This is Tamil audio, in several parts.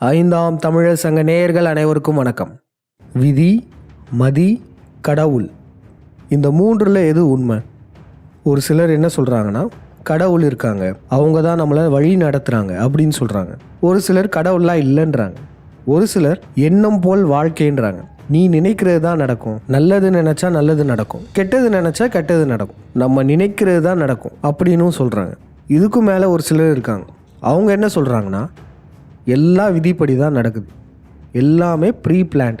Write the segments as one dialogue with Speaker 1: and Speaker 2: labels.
Speaker 1: ஐந்தாம் தமிழர் சங்க நேயர்கள் அனைவருக்கும் வணக்கம். விதி மதி கடவுள். இந்த மூன்றில் எது உண்மை? ஒரு சிலர் என்ன சொல்கிறாங்கன்னா கடவுள் இருக்காங்க அவங்க தான் நம்மளை வழி நடத்துகிறாங்க அப்படின்னு சொல்கிறாங்க ஒரு சிலர் கடவுள்லாம் இல்லைன்றாங்க. ஒரு சிலர் எண்ணம் போல் வாழ்க்கைன்றாங்க. நீ நினைக்கிறது தான் நடக்கும். நல்லது நினைச்சா நல்லது நடக்கும். கெட்டது நினைச்சா கெட்டது நடக்கும். நம்ம நினைக்கிறது தான் நடக்கும். அப்படின்னும் சொல்கிறாங்க இதுக்கும் மேலே ஒரு சிலர் இருக்காங்க. அவங்க என்ன சொல்கிறாங்கன்னா எல்லா விதிப்படி தான் நடக்குது. எல்லாமே ப்ரீ பிளான்ட்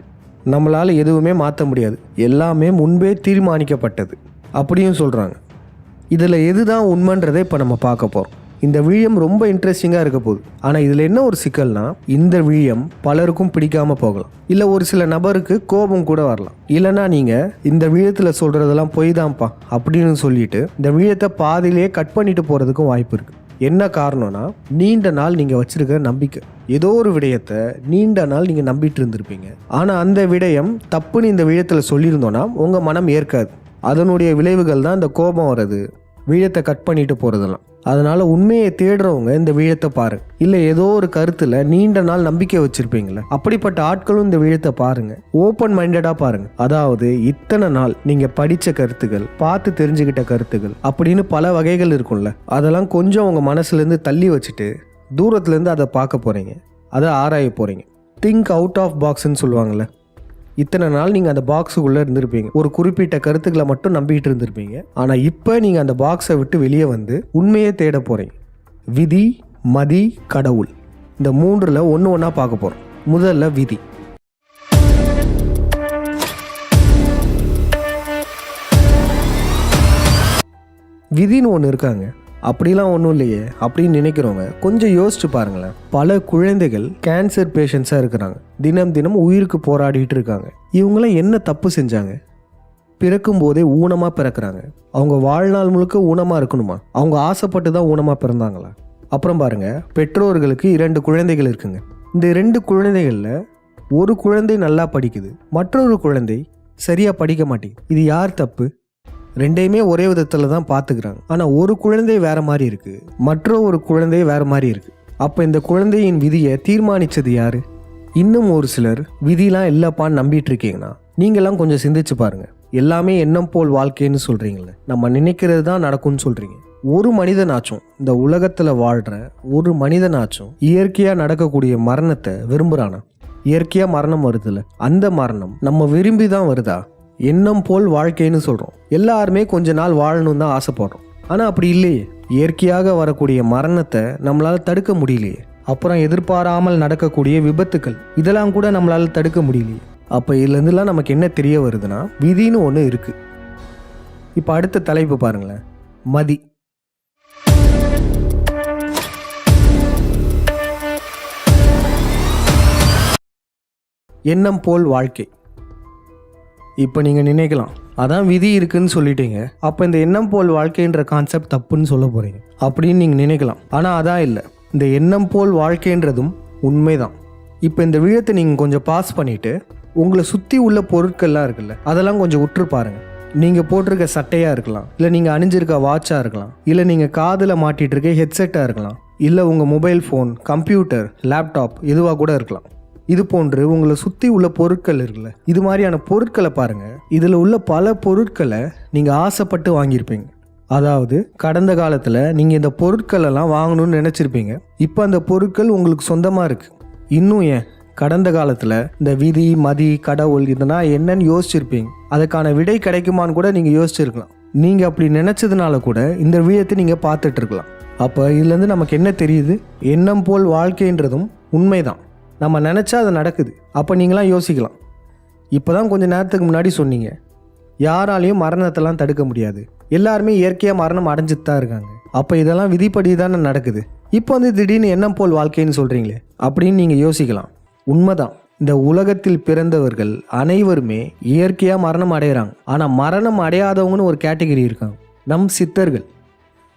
Speaker 1: நம்மளால் எதுவுமே மாற்ற முடியாது. எல்லாமே முன்பே தீர்மானிக்கப்பட்டது. அப்படியும் சொல்கிறாங்க இதில் எது தான் உண்மைன்றதை இப்போ நம்ம பார்க்க போகிறோம் இந்த விழியம் ரொம்ப இன்ட்ரெஸ்டிங்காக இருக்க போகுது. ஆனால் இதில் என்ன ஒரு சிக்கல்னா இந்த விழியம் பலருக்கும் பிடிக்காமல் போகலாம். இல்லை ஒரு சில நபருக்கு கோபம் கூட வரலாம். இல்லைன்னா நீங்கள் இந்த விழியத்தில் சொல்கிறதெல்லாம் பொய் தான்ப்பா அப்படின்னு சொல்லிட்டு இந்த விழியத்தை பாதியிலேயே கட் பண்ணிட்டு போகிறதுக்கும் வாய்ப்பு இருக்குது என்ன காரணம்னா நீண்ட நாள் நீங்கள் வச்சுருக்க நம்பிக்கை. ஏதோ ஒரு விடயத்தை நீண்ட நாள் நீங்கள் நம்பிட்டு இருந்திருப்பீங்க. ஆனால் அந்த விடயம் தப்புன்னு இந்த விடயத்தில் சொல்லியிருந்தோன்னா உங்கள் மனம் ஏற்காது. அதனுடைய விளைவுகள் தான் இந்த கோபம் வர்றது. விழத்தை கட் பண்ணிட்டு போகிறதெல்லாம் அதனால உண்மையை தேடுறவங்க இந்த விழத்தை பாருங்க இல்லை ஏதோ ஒரு கருத்தில் நீண்ட நாள் நம்பிக்கை வச்சிருப்பீங்களே அப்படிப்பட்ட ஆட்களும் இந்த விழத்தை பாருங்க. ஓப்பன் மைண்டடாக பாருங்க. அதாவது இத்தனை நாள் நீங்கள் படித்த கருத்துக்கள் பார்த்து தெரிஞ்சுக்கிட்ட கருத்துக்கள் அப்படின்னு பல வகைகள் இருக்கும்ல. அதெல்லாம் கொஞ்சம் உங்கள் மனசுலேருந்து தள்ளி வச்சுட்டு தூரத்துலேருந்து அதை பார்க்க போகிறீங்க அதை ஆராய போகிறீங்க திங்க் அவுட் ஆஃப் பாக்ஸ்ன்னு சொல்லுவாங்கள்ல இத்தனை நாள் நீங்கள் அந்த பாக்ஸுக்குள்ளே இருந்திருப்பீங்க. ஒரு குறிப்பிட்ட கருத்துக்களை மட்டும் நம்பிக்கிட்டு இருந்திருப்பீங்க. ஆனால் இப்போ நீங்கள் அந்த பாக்ஸை விட்டு வெளியே வந்து உண்மையை தேட போகிறீங்க விதி மதி கடவுள். இந்த மூன்றில் ஒன்று ஒன்றா பார்க்க போகிறோம் முதல்ல விதி. விதின்னு ஒன்று இருக்காங்க. அப்படிலாம் ஒன்றும் இல்லையே அப்படின்னு நினைக்கிறவங்க கொஞ்சம் யோசிச்சு பாருங்களேன். பல குழந்தைகள் கேன்சர் பேஷண்ட்ஸாக இருக்கிறாங்க. தினம் தினம் உயிருக்கு போராடிட்டு இருக்காங்க. இவங்களாம் என்ன தப்பு செஞ்சாங்க? பிறக்கும் போதே ஊனமாக பிறக்கிறாங்க. அவங்க வாழ்நாள் முழுக்க ஊனமாக இருக்கணுமா? அவங்க ஆசைப்பட்டு தான் ஊனமாக பிறந்தாங்களா? அப்புறம் பாருங்கள் பெற்றோர்களுக்கு இரண்டு குழந்தைகள் இருக்குங்க. இந்த ரெண்டு குழந்தைகளில் ஒரு குழந்தை நல்லா படிக்குது. மற்றொரு குழந்தை சரியாக படிக்க மாட்டேங்குது. இது யார் தப்பு? ரெண்டையுமே ஒரே விதத்தில் தான் பார்த்துக்கிறாங்க. ஆனால் ஒரு குழந்தை வேற மாதிரி இருக்கு. மற்ற ஒரு குழந்தை வேற மாதிரி இருக்கு. அப்போ இந்த குழந்தையின் விதியை தீர்மானிச்சது யாரு? இன்னும் ஒரு சிலர் விதிலாம் இல்லப்பான்னு நம்பிட்டு இருக்கீங்கன்னா நீங்களாம் கொஞ்சம் சிந்திச்சு பாருங்க. எல்லாமே எண்ணம் போல் வாழ்க்கைன்னு சொல்றீங்களே நம்ம நினைக்கிறது தான் நடக்கும்னு சொல்றீங்க. ஒரு மனிதனாச்சும் இந்த உலகத்துல வாழ்ற ஒரு மனிதனாச்சும் இயற்கையா நடக்கக்கூடிய மரணத்தை விரும்புறானா? இயற்கையா மரணம் வருதுல்ல. அந்த மரணம் நம்ம விரும்பி தான் வருதா? எண்ணம் போல் வாழ்க்கைன்னு சொல்கிறோம் எல்லாருமே கொஞ்ச நாள் வாழணும் தான் ஆசைப்படுறோம். ஆனால் அப்படி இல்லையே. இயற்கையாக வரக்கூடிய மரணத்தை நம்மளால் தடுக்க முடியலையே. அப்புறம் எதிர்பாராமல் நடக்கக்கூடிய விபத்துக்கள் இதெல்லாம் கூட நம்மளால் தடுக்க முடியலையே. அப்போ இதுலேருந்துலாம் நமக்கு என்ன தெரிய வருதுன்னா விதின்னு ஒன்று இருக்குது இப்போ அடுத்த தலைப்பு பாருங்களேன். மதி. எண்ணம் போல் வாழ்க்கை. இப்போ நீங்கள் நினைக்கலாம் அதான் விதி இருக்குன்னு சொல்லிட்டீங்க. அப்போ இந்த எண்ணம் போல் வாழ்க்கைன்ற கான்செப்ட் தப்புன்னு சொல்ல போகிறீங்க அப்படின்னு நீங்கள் நினைக்கலாம். ஆனால் அதான் இல்லை. இந்த எண்ணம் போல் வாழ்க்கைன்றதும் உண்மைதான். இப்போ இந்த விழத்தை நீங்கள் கொஞ்சம் பாஸ் பண்ணிவிட்டு உங்களை சுற்றி உள்ள பொருட்கள்லாம் இருக்குல்ல அதெல்லாம் கொஞ்சம் உற்று பாருங்கள் நீங்கள் போட்டிருக்க சட்டையாக இருக்கலாம் இல்லை நீங்கள் அணிஞ்சிருக்க வாட்சாக இருக்கலாம் இல்லை நீங்கள் காதில் மாட்டிகிட்டு இருக்க ஹெட்செட்டாக இருக்கலாம் இல்லை உங்கள் மொபைல் ஃபோன் கம்ப்யூட்டர் லேப்டாப் இதுவாக கூட இருக்கலாம். இது போன்று உங்களை சுற்றி உள்ள பொருட்கள் இருக்குல்ல இது மாதிரியான பொருட்களை பாருங்கள் இதில் உள்ள பல பொருட்களை நீங்கள் ஆசைப்பட்டு வாங்கியிருப்பீங்க. அதாவது கடந்த காலத்தில் நீங்கள் இந்த பொருட்களெல்லாம் வாங்கணும்னு நினச்சிருப்பீங்க. இப்போ அந்த பொருட்கள் உங்களுக்கு சொந்தமாக இருக்குது இன்னும் ஏன்? கடந்த காலத்தில் இந்த விதி மதி கடவுள் இதெல்லாம் என்னன்னு யோசிச்சிருப்பீங்க. அதுக்கான விடை கிடைக்குமான்னு கூட நீங்கள் யோசிச்சிருக்கலாம். நீங்கள் அப்படி நினச்சதுனால கூட இந்த விழயத்தை நீங்கள் பார்த்துட்ருக்கலாம் அப்போ இதுலேருந்து நமக்கு என்ன தெரியுது? எண்ணம் போல் வாழ்க்கைன்றதும் உண்மைதான். நம்ம நினச்சா அது நடக்குது. அப்போ நீங்களாம் யோசிக்கலாம். இப்போ தான் கொஞ்சம் நேரத்துக்கு முன்னாடி சொன்னீங்க. யாராலையும் மரணத்தெல்லாம் தடுக்க முடியாது. எல்லாருமே இயற்கையாக மரணம் அடைஞ்சிட்டு தான் இருக்காங்க. அப்போ இதெல்லாம் விதிப்படி தானே நடக்குது. இப்போ வந்து திடீர்னு எண்ணம் போல் வாழ்க்கைன்னு சொல்கிறீங்களே அப்படின்னு நீங்கள் யோசிக்கலாம். உண்மைதான். இந்த உலகத்தில் பிறந்தவர்கள் அனைவருமே இயற்கையாக மரணம் அடைகிறாங்க ஆனால் மரணம் அடையாதவங்கன்னு ஒரு கேட்டகரி இருக்காங்க. நம் சித்தர்கள்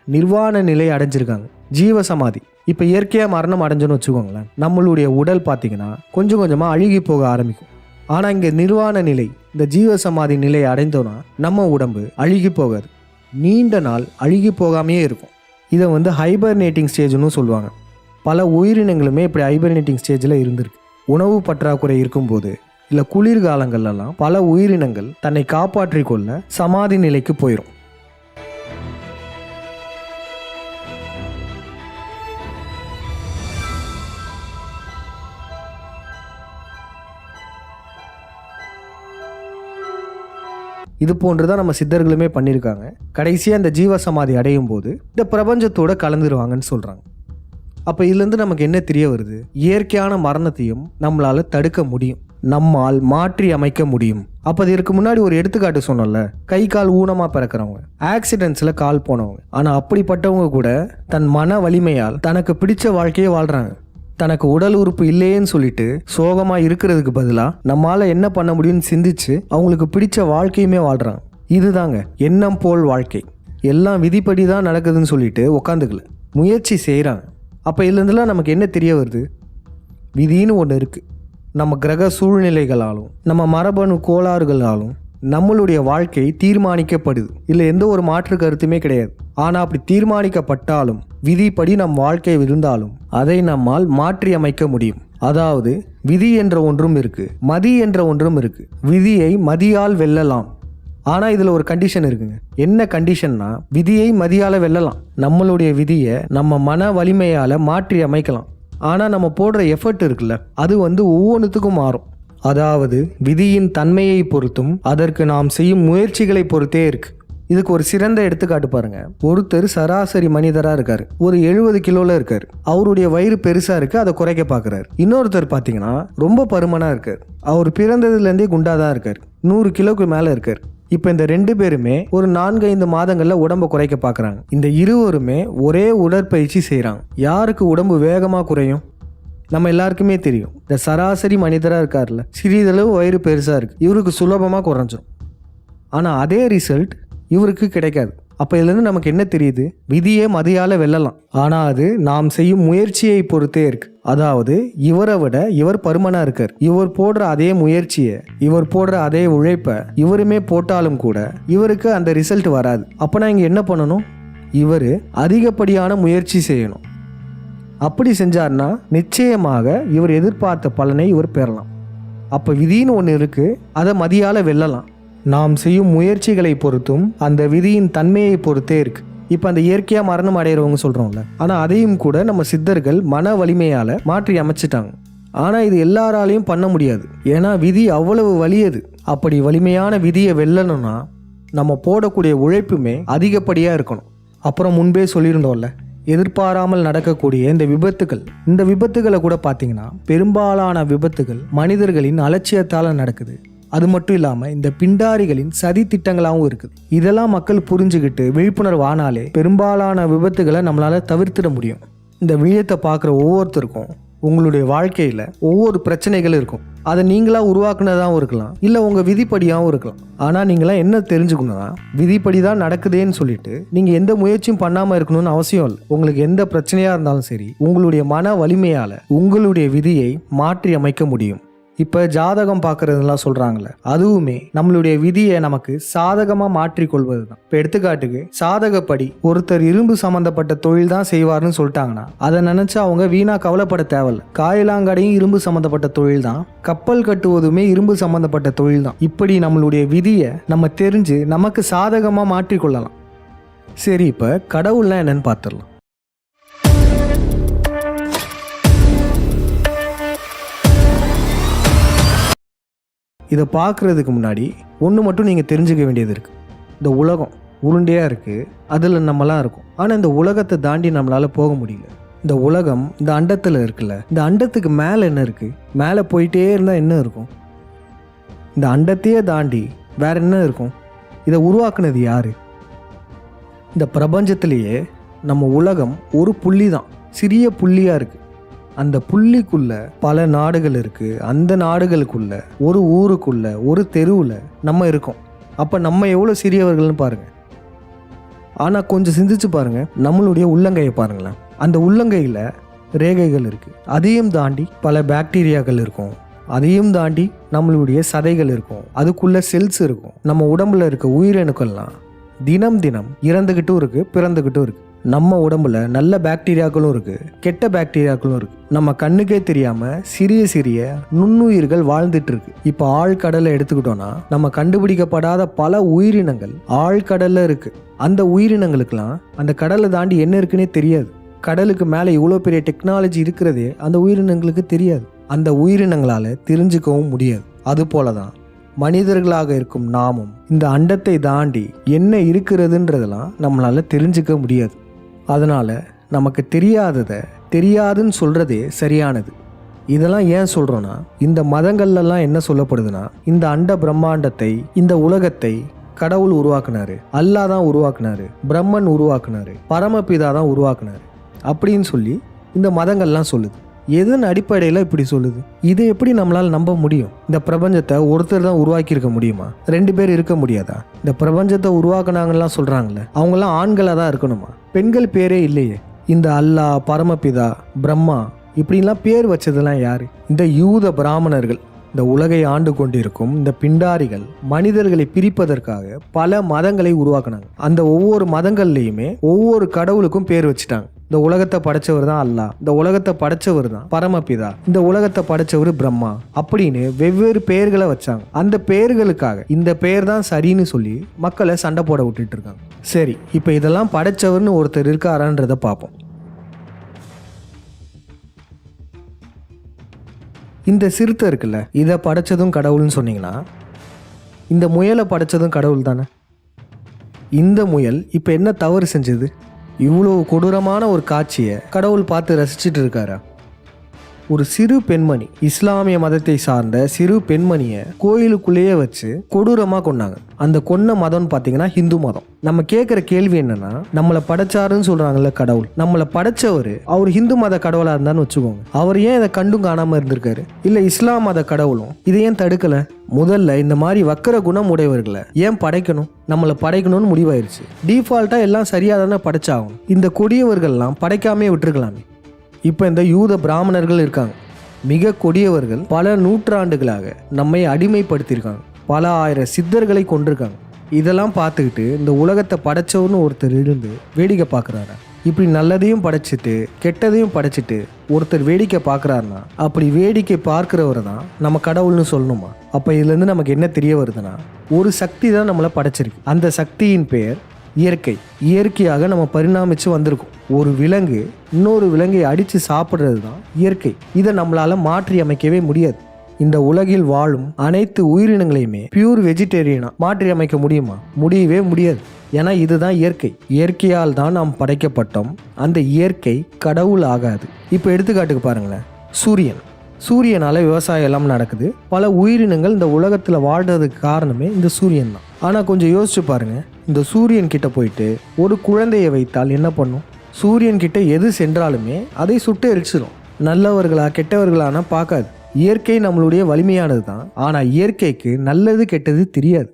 Speaker 1: நிர்வாண நிலை அடைஞ்சிருக்காங்க. ஜீவ சமாதி. இப்போ இயற்கையாக மரணம் அடைஞ்சோன்னு வச்சுக்கோங்களேன் நம்மளுடைய உடல் பார்த்தீங்கன்னா கொஞ்சம் கொஞ்சமாக அழுகி போக ஆரம்பிக்கும். ஆனால் இங்கே நிர்வாண நிலை இந்த ஜீவ சமாதி நிலை அடைந்தோன்னா நம்ம உடம்பு அழுகி போகாது. நீண்ட நாள் அழுகி போகாமையே இருக்கும். இதை வந்து ஹைபர்னேட்டிங் ஸ்டேஜ்னு சொல்லுவாங்க. பல உயிரினங்களுமே இப்படி ஹைபர்னேட்டிங் ஸ்டேஜில் இருந்திருக்கு. உணவு பற்றாக்குறை இருக்கும்போது இல்லை குளிர்காலங்கள்லாம் பல உயிரினங்கள் தன்னை காப்பாற்றிக் கொள்ள சமாதி நிலைக்கு போயிடும் இது போன்று தான் நம்ம சித்தர்களுமே பண்ணியிருக்காங்க கடைசியாக இந்த ஜீவ சமாதி அடையும் போது இந்த பிரபஞ்சத்தோட கலந்துருவாங்கன்னு சொல்கிறாங்க அப்போ இதுலேருந்து நமக்கு என்ன தெரிய வருது? இயற்கையான மரணத்தையும் நம்மளால் தடுக்க முடியும். நம்மால் மாற்றி அமைக்க முடியும். அப்போ இதற்கு முன்னாடி ஒரு எடுத்துக்காட்டு சொன்னோம்ல கை கால் ஊனமாக பிறக்கிறவங்க ஆக்சிடென்ட்ஸில் கால் போனவங்க. ஆனால் அப்படிப்பட்டவங்க கூட தன் மன வலிமையால் தனக்கு பிடிச்ச வாழ்க்கையை வாழ்கிறாங்க தனக்கு உடல் உறுப்பு இல்லையேன்னு சொல்லிட்டு சோகமா இருக்கிறதுக்கு பதிலா நம்மால என்ன பண்ண முடியும்னு சிந்திச்சு அவங்களுக்கு பிடிச்ச வாழ்க்கையுமே வாழ்றாங்க இதுதாங்க எண்ணம் போல் வாழ்க்கை. எல்லாம் விதிப்படி தான் நடக்குதுன்னு சொல்லிட்டு உக்காந்துக்கல. முயற்சி செய்கிறாங்க அப்போ இதுலேருந்துலாம் நமக்கு என்ன தெரிய வருது? விதின்னு ஒன்று இருக்குது நம்ம கிரக சூழ்நிலைகளாலும் நம்ம மரபணு கோளாறுகளாலும் நம்மளுடைய வாழ்க்கை தீர்மானிக்கப்படுது. இல்லை எந்த ஒரு மாற்று கருத்துமே கிடையாது. ஆனால் அப்படி தீர்மானிக்கப்பட்டாலும் விதிப்படி நம் வாழ்க்கை இருந்தாலும் அதை நம்மால் மாற்றி அமைக்க முடியும். அதாவது விதி என்ற ஒன்றும் இருக்கு மதி என்ற ஒன்றும் இருக்கு. விதியை மதியால் வெல்லலாம். ஆனால் இதில் ஒரு கண்டிஷன் இருக்குங்க. என்ன கண்டிஷன்னா விதியை மதியால் வெல்லலாம். நம்மளுடைய விதியை நம்ம மன வலிமையால் மாற்றி அமைக்கலாம் ஆனால் நம்ம போடுற எஃபர்ட் இருக்குல்ல அது வந்து ஒவ்வொன்றுத்துக்கும் மாறும். அதாவது விதியின் தன்மையை பொறுத்தும் அதற்கு நாம் செய்யும் முயற்சிகளை பொறுத்தே இருக்கு. இதுக்கு ஒரு சிறந்த எடுத்துக்காட்டு பாருங்க. ஒருத்தர் சராசரி மனிதராக இருக்காரு. ஒரு எழுபது கிலோல இருக்காரு. அவருடைய வயிறு பெருசா இருக்கு அதை குறைக்க பாக்குறாரு. இன்னொருத்தர் பார்த்தீங்கன்னா ரொம்ப பருமனா இருக்காரு. அவர் பிறந்ததுலேருந்தே இருந்தே தான் இருக்காரு. நூறு கிலோக்கு மேலே இருக்காரு. இப்போ இந்த ரெண்டு பேருமே ஒரு நான்கு ஐந்து மாதங்களில் உடம்பை குறைக்க பார்க்குறாங்க இந்த இருவருமே ஒரே உடற்பயிற்சி செய்கிறாங்க யாருக்கு உடம்பு வேகமாக குறையும்? நம்ம எல்லாருக்குமே தெரியும். இந்த சராசரி மனிதராக இருக்கார்ல. சிறிதளவு வயிறு பெருசாக இருக்குது இவருக்கு சுலபமாக குறைஞ்சிரும். ஆனால் அதே ரிசல்ட் இவருக்கு கிடைக்காது. அப்போ இதுலேருந்து நமக்கு என்ன தெரியுது? விதியே மதியால் வெல்லலாம். ஆனால் அது நாம் செய்யும் முயற்சியை பொறுத்தே இருக்கு. அதாவது இவரை விட இவர் பருமனாக இருக்கார். இவர் போடுற அதே முயற்சியை இவர் போடுற அதே உழைப்பை இவருமே போட்டாலும் கூட இவருக்கு அந்த ரிசல்ட் வராது. அப்போனா இங்கே என்ன பண்ணணும்? இவர் அதிகப்படியான முயற்சி செய்யணும். அப்படி செஞ்சார்னா நிச்சயமாக இவர் எதிர்பார்த்த பலனை இவர் பெறலாம். அப்போ விதின்னு ஒன்று இருக்குது அதை மதியால் வெல்லலாம். நாம் செய்யும் முயற்சிகளை பொறுத்தும் அந்த விதியின் தன்மையை பொறுத்தே இருக்கு. இப்போ அந்த இயற்கையாக மரணம் அடைகிறவங்க சொல்கிறோம்ல ஆனால் அதையும் கூட நம்ம சித்தர்கள் மன வலிமையால் மாற்றி அமைச்சிட்டாங்க. ஆனால் இது எல்லாராலையும் பண்ண முடியாது. ஏன்னா விதி அவ்வளவு வலியது. அப்படி வலிமையான விதியை வெல்லணும்னா நம்ம போடக்கூடிய உழைப்புமே அதிகப்படியாக இருக்கணும். அப்புறம் முன்பே சொல்லியிருந்தோம்ல எதிர்பாராமல் நடக்கக்கூடிய இந்த விபத்துகள். இந்த விபத்துகளை கூட பார்த்தீங்கன்னா பெரும்பாலான விபத்துகள் மனிதர்களின் அலட்சியத்தால் நடக்குது. அது மட்டும் இல்லாமல் இந்த பிண்டாரிகளின் சதி திட்டங்களாகவும் இருக்குது. இதெல்லாம் மக்கள் புரிஞ்சுக்கிட்டு விழிப்புணர்வு ஆனாலே பெரும்பாலான விபத்துகளை நம்மளால் தவிர்த்திட முடியும். இந்த விழியத்தை பார்க்குற ஒவ்வொருத்தருக்கும் உங்களுடைய வாழ்க்கையில் ஒவ்வொரு பிரச்சனைகள் இருக்கும். அதை நீங்களாக உருவாக்குனதாகவும் இருக்கலாம். இல்லை உங்கள் விதிப்படியாகவும் இருக்கலாம். ஆனால் நீங்களாம் என்ன தெரிஞ்சுக்கணும்னா விதிப்படி தான் நடக்குதேன்னு சொல்லிட்டு நீங்கள் எந்த முயற்சியும் பண்ணாமல் இருக்கணும்னு அவசியம் இல்லை. உங்களுக்கு எந்த பிரச்சனையாக இருந்தாலும் சரி உங்களுடைய மன வலிமையால் உங்களுடைய விதியை மாற்றி அமைக்க முடியும். இப்போ ஜாதகம் பார்க்கறதுலாம் சொல்கிறாங்களே அதுவுமே நம்மளுடைய விதியை நமக்கு சாதகமாக மாற்றிக்கொள்வது தான் இப்போ எடுத்துக்காட்டுக்கு சாதகப்படி ஒருத்தர் இரும்பு சம்மந்தப்பட்ட தொழில் தான் செய்வார்னு சொல்லிட்டாங்கன்னா அதை நினச்சி அவங்க வீணாக கவலைப்பட தேவையில்ல. காயலாங்கடையும் இரும்பு சம்மந்தப்பட்ட தொழில் தான் கப்பல் கட்டுவதுமே இரும்பு சம்மந்தப்பட்ட தொழில் தான் இப்படி நம்மளுடைய விதியை நம்ம தெரிஞ்சு நமக்கு சாதகமாக மாற்றிக்கொள்ளலாம். சரி இப்போ கடவுள்லாம் என்னன்னு பார்த்துடலாம். இதை பார்க்குறதுக்கு முன்னாடி ஒன்று மட்டும் நீங்கள் தெரிஞ்சுக்க வேண்டியது இருக்குது இந்த உலகம் உருண்டையாக இருக்குது அதில் நம்மலாம் இருக்கும். ஆனால் இந்த உலகத்தை தாண்டி நம்மளால் போக முடியல. இந்த உலகம் இந்த அண்டத்தில் இருக்குல்ல இந்த அண்டத்துக்கு மேலே என்ன இருக்குது மேலே போயிட்டே இருந்தால் என்ன இருக்கும்? இந்த அண்டத்தையே தாண்டி வேற என்ன இருக்கும்? இதை உருவாக்குனது யார்? இந்த பிரபஞ்சத்திலேயே நம்ம உலகம் ஒரு புள்ளி தான் சிறிய புள்ளியாக இருக்குது அந்த புள்ளிக்குள்ள பல நாடுகள் இருக்கு. அந்த நாடுகளுக்குள்ள ஒரு ஊருக்குள்ள ஒரு தெருவில் நம்ம இருக்கோம். அப்போ நம்ம எவ்வளோ சிறியவர்கள்னு பாருங்க. ஆனால் கொஞ்சம் சிந்திச்சு பாருங்க. நம்மளுடைய உள்ளங்கையை பாருங்களேன். அந்த உள்ளங்கையில் ரேகைகள் இருக்கு. அதையும் தாண்டி பல பாக்டீரியாக்கள் இருக்கும். அதையும் தாண்டி நம்மளுடைய சதைகள் இருக்கும். அதுக்குள்ள செல்ஸ் இருக்கும். நம்ம உடம்புல இருக்க உயிரணுக்கள்லாம் தினம் தினம் இறந்துக்கிட்டும் இருக்கு பிறந்துக்கிட்டும் இருக்கு. நம்ம உடம்புல நல்ல பாக்டீரியாக்களும் இருக்கு கெட்ட பாக்டீரியாக்களும் இருக்கு. நம்ம கண்ணுக்கே தெரியாம சிறிய சிறிய நுண்ணுயிர்கள் வாழ்ந்துட்டு இருக்கு. இப்போ ஆழ்கடலை எடுத்துக்கிட்டோம்னா நம்ம கண்டுபிடிக்கப்படாத பல உயிரினங்கள் ஆழ்கடல்ல இருக்கு. அந்த உயிரினங்களுக்கெல்லாம் அந்த கடலை தாண்டி என்ன இருக்குன்னே தெரியாது. கடலுக்கு மேலே இவ்வளோ பெரிய டெக்னாலஜி இருக்கிறதே அந்த உயிரினங்களுக்கு தெரியாது. அந்த உயிரினங்களால் தெரிஞ்சுக்கவும் முடியாது. அது தான் மனிதர்களாக இருக்கும் நாமும் இந்த அண்டத்தை தாண்டி என்ன இருக்கிறதுன்றதெல்லாம் நம்மளால் தெரிஞ்சுக்க முடியாது. அதனால் நமக்கு தெரியாததை தெரியாதுன்னு சொல்கிறதே சரியானது. இதெல்லாம் ஏன் சொல்கிறோன்னா இந்த மதங்கள்லாம் என்ன சொல்லப்படுதுன்னா இந்த அண்ட பிரம்மாண்டத்தை இந்த உலகத்தை கடவுள் உருவாக்குனாரு. அல்லாஹ் தான் உருவாக்குனாரு. பிரம்மன் உருவாக்குனாரு. பரமபிதா தான் உருவாக்குனாரு. அப்படின்னு சொல்லி இந்த மதங்கள்லாம் சொல்லுது. எதன் அடிப்படையில் இப்படி சொல்லுது? இதை எப்படி நம்மளால் நம்ப முடியும்? இந்த பிரபஞ்சத்தை ஒருத்தர் தான் உருவாக்கியிருக்க முடியுமா? ரெண்டு பேர் இருக்க முடியாதா? இந்த பிரபஞ்சத்தை உருவாக்குனாங்கலாம் சொல்கிறாங்களே அவங்களாம் ஆண்களாக தான் இருக்கணுமா? பெண்கள் பேரே இல்லையே. இந்த அல்லாஹ் பரமபிதா பிரம்மா இப்படிலாம் பேர் வச்சதெல்லாம் யார்? இந்த யூத பிராமணர்கள் இந்த உலகை ஆண்டு கொண்டிருக்கும் இந்த பிண்டாரிகள் மனிதர்களை பிரிப்பதற்காக பல மதங்களை உருவாக்குனாங்க. அந்த ஒவ்வொரு மதங்கள்லையுமே ஒவ்வொரு கடவுளுக்கும் பேர் வச்சுட்டாங்க. இந்த உலகத்தை படைச்சவர் தான் அல்லாஹ் இந்த உலகத்தை படைச்சவர் தான் பரமபிதா இந்த உலகத்தை படைச்சவர் பிரம்மா அப்படின்னு வெவ்வேறு பெயர்களை வச்சாங்க. அந்த பெயர்களுக்காக இந்த பெயர் தான் சரின்னு சொல்லி மக்களை சண்டை போட விட்டுட்டு இருக்காங்க. சரி இப்போ இதெல்லாம் படைச்சவர்னு ஒருத்தர் இருக்காரான்றதை பார்ப்போம் இந்த சிறுத்தை இருக்குல்ல இதை படைச்சதும் கடவுள்னு சொன்னீங்கன்னா இந்த முயலை படைச்சதும் கடவுள் தானே? இந்த முயல் இப்போ என்ன தவறு செஞ்சது? இவ்வளோ கொடூரமான ஒரு காட்சியை கடவுள் பார்த்து ரசிச்சுட்டு இருக்காரா? ஒரு சிறு பெண்மணி இஸ்லாமிய மதத்தை சார்ந்த சிறு பெண்மணியை கோயிலுக்குள்ளேயே வச்சு கொடூரமாக கொன்னாங்க. அந்த கொன்ன மதம்னு பார்த்தீங்கன்னா ஹிந்து மதம். நம்ம கேட்குற கேள்வி என்னன்னா நம்மளை படைச்சாருன்னு சொல்கிறாங்கல்ல கடவுள். நம்மளை படைச்சவர் அவர் ஹிந்து மத கடவுளாக இருந்தான்னு வச்சுக்கோங்க. அவர் ஏன் இதை கண்டும் காணாமல் இருந்திருக்காரு? இல்லை இஸ்லாம் மத கடவுளும் இதை ஏன் தடுக்கல? முதல்ல இந்த மாதிரி வக்கர குணம் உடையவர்களை ஏன் படைக்கணும்? நம்மளை படைக்கணும்னு முடிவாயிருச்சு. டிஃபால்ட்டாக எல்லாம் சரியாக தானே படைச்சாகும் இந்த கொடியவர்கள்லாம் படைக்காமே விட்டுருக்கலாமே. இப்போ இந்த யூத பிராமணர்கள் இருக்காங்க. மிக கொடியவர்கள். பல நூற்றாண்டுகளாக நம்மை அடிமைப்படுத்தியிருக்காங்க. பல ஆயிரம் சித்தர்களை கொண்டிருக்காங்க இதெல்லாம் பார்த்துக்கிட்டு இந்த உலகத்தை படைச்சவர்னு ஒருத்தர் இருந்து வேடிக்கை பார்க்குறாரு? இப்படி நல்லதையும் படைச்சிட்டு கெட்டதையும் படைச்சிட்டு ஒருத்தர் வேடிக்கை பார்க்குறாருன்னா அப்படி வேடிக்கை பார்க்குறவர் தான் நம்ம கடவுள்னு சொல்லணுமா? அப்போ இதுலேருந்து நமக்கு என்ன தெரிய வருதுன்னா ஒரு சக்தி தான் நம்மளை படைச்சிருக்கு. அந்த சக்தியின் பெயர் இயற்கை. இயற்கையாக நம்ம பரிணாமித்து வந்திருக்கோம். ஒரு விலங்கு இன்னொரு விலங்கை அடித்து சாப்பிட்றது தான் இயற்கை. இதை நம்மளால் மாற்றி அமைக்கவே முடியாது. இந்த உலகில் வாழும் அனைத்து உயிரினங்களையுமே பியூர் வெஜிடேரியனாக மாற்றி அமைக்க முடியுமா? முடியவே முடியாது. ஏன்னா இதுதான் இயற்கை. இயற்கையால் தான் நாம் படைக்கப்பட்டோம். அந்த இயற்கை கடவுள் ஆகாது. இப்போ எடுத்துக்காட்டுக்கு பாருங்களேன். சூரியன். சூரியனால் விவசாயம் எல்லாம் நடக்குது. பல உயிரினங்கள் இந்த உலகத்தில் வாழ்றதுக்கு காரணமே இந்த சூரியன் தான் ஆனால் கொஞ்சம் யோசிச்சு பாருங்க. இந்த சூரியன் கிட்ட போயிட்டு ஒரு குழந்தையை வைத்தால் என்ன பண்ணும்? சூரியன் கிட்ட எது சென்றாலுமே அதை சுட்டு எரிச்சிடும் நல்லவர்களா கெட்டவர்களானா பார்க்காது. இயற்கை நம்மளுடைய வலிமையானது தான். ஆனால் இயற்கைக்கு நல்லது கெட்டது தெரியாது.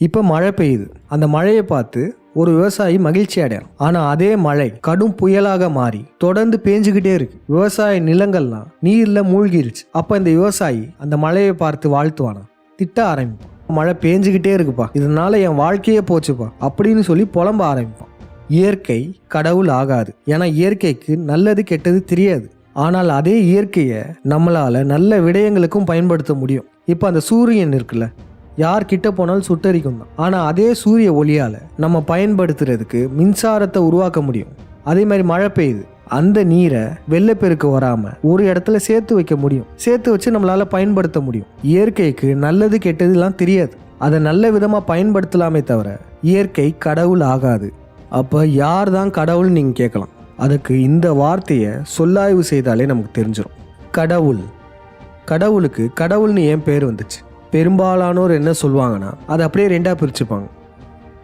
Speaker 1: இப்போ மழை பெய்யுது. அந்த மழையை பார்த்து ஒரு விவசாயி மகிழ்ச்சி அடையலாம். ஆனால் அதே மழை கடும் புயலாக மாறி தொடர்ந்து பேஞ்சுக்கிட்டே இருக்கு. விவசாய நிலங்கள்லாம் நீரில் மூழ்கிருச்சு. அப்போ இந்த விவசாயி அந்த மழையை பார்த்து வாழ்த்துவானா? திட்ட ஆரம்பிப்பான் மழை பேஞ்சுக்கிட்டே இருக்குப்பா. இதனால என் வாழ்க்கையே போச்சுப்பா. அப்படின்னு சொல்லி புலம்ப ஆரம்பிப்பான். இயற்கை கடவுள் ஆகாது. ஏன்னா இயற்கைக்கு நல்லது கெட்டது தெரியாது. ஆனால் அதே இயற்கையை நம்மளால நல்ல விடயங்களுக்கும் பயன்படுத்த முடியும். இப்போ அந்த சூரியன் இருக்குல்ல யார் கிட்ட போனாலும் சுட்டரிக்கும் தான். ஆனால் அதே சூரிய ஒளியால் நம்ம பயன்படுத்துறதுக்கு மின்சாரத்தை உருவாக்க முடியும். அதே மாதிரி மழை பெய்யுது. அந்த நீரை வெள்ளப்பெருக்கு வராமல் ஒரு இடத்துல சேர்த்து வைக்க முடியும். சேர்த்து வச்சு நம்மளால் பயன்படுத்த முடியும். இயற்கைக்கு நல்லது கெட்டதுலாம் தெரியாது. அதை நல்ல விதமாக பயன்படுத்தலாமே தவிர இயற்கை கடவுள் ஆகாது. அப்போ யார் தான் கடவுள்னு நீங்கள் கேட்கலாம் அதுக்கு இந்த வார்த்தையை சொல்லாய்வு செய்தாலே நமக்கு தெரிஞ்சிடும் கடவுள். கடவுளுக்கு கடவுள்னு ஏன் பேர் வந்துச்சு? பெரும்பாலானோர் என்ன சொல்லுவாங்கன்னா அதை அப்படியே ரெண்டாக பிரிச்சுப்பாங்க.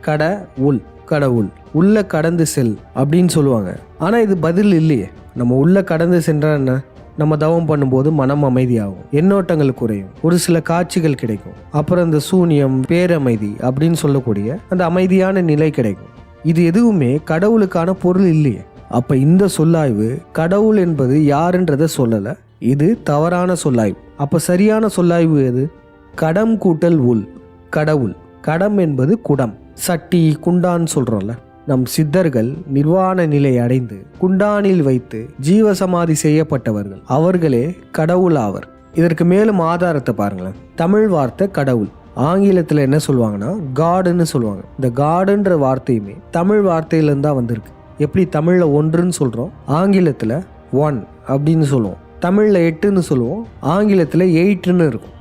Speaker 1: கட உள் கடவுள் உள்ள கடந்து செல் அப்படின்னு சொல்லுவாங்க. ஆனால் இது பதில் இல்லையே. நம்ம உள்ள கடந்து சென்றா என்ன? நம்ம தவம் பண்ணும்போது மனம் அமைதியாகும். எண்ணோட்டங்கள் குறையும். ஒரு சில காட்சிகள் கிடைக்கும். அப்புறம் இந்த சூனியம் பேரமைதி அப்படின்னு சொல்லக்கூடிய அந்த அமைதியான நிலை கிடைக்கும். இது எதுவுமே கடவுளுக்கான பொருள் இல்லையே. அப்ப இந்த சொல்லாய்வு கடவுள் என்பது யாருன்றதை சொல்லல. இது தவறான சொல்லாய்வு. அப்ப சரியான சொல்லாய்வு எது? கடம் கூட்டல் உள் கடவுள். கடம் என்பது குடம். சட்டி குண்டான்னு சொல்றோம்ல. நம் சித்தர்கள் நிர்வாண நிலை அடைந்து குண்டானில் வைத்து ஜீவசமாதி செய்யப்பட்டவர்கள். அவர்களே கடவுள் ஆவர். இதற்கு மேலும் ஆதாரத்தை பாருங்களேன். தமிழ் வார்த்தை கடவுள். ஆங்கிலத்தில் என்ன சொல்லுவாங்கன்னா காடுன்னு சொல்லுவாங்க. இந்த காடுன்ற வார்த்தையுமே தமிழ் வார்த்தையிலேருந்து தான் வந்திருக்கு. எப்படி தமிழில் ஒன்றுன்னு சொல்கிறோம் ஆங்கிலத்தில் ஒன் அப்படின்னு சொல்லுவோம். தமிழில் எட்டுன்னு சொல்லுவோம். ஆங்கிலத்தில் எயிட்டுன்னு இருக்கும்.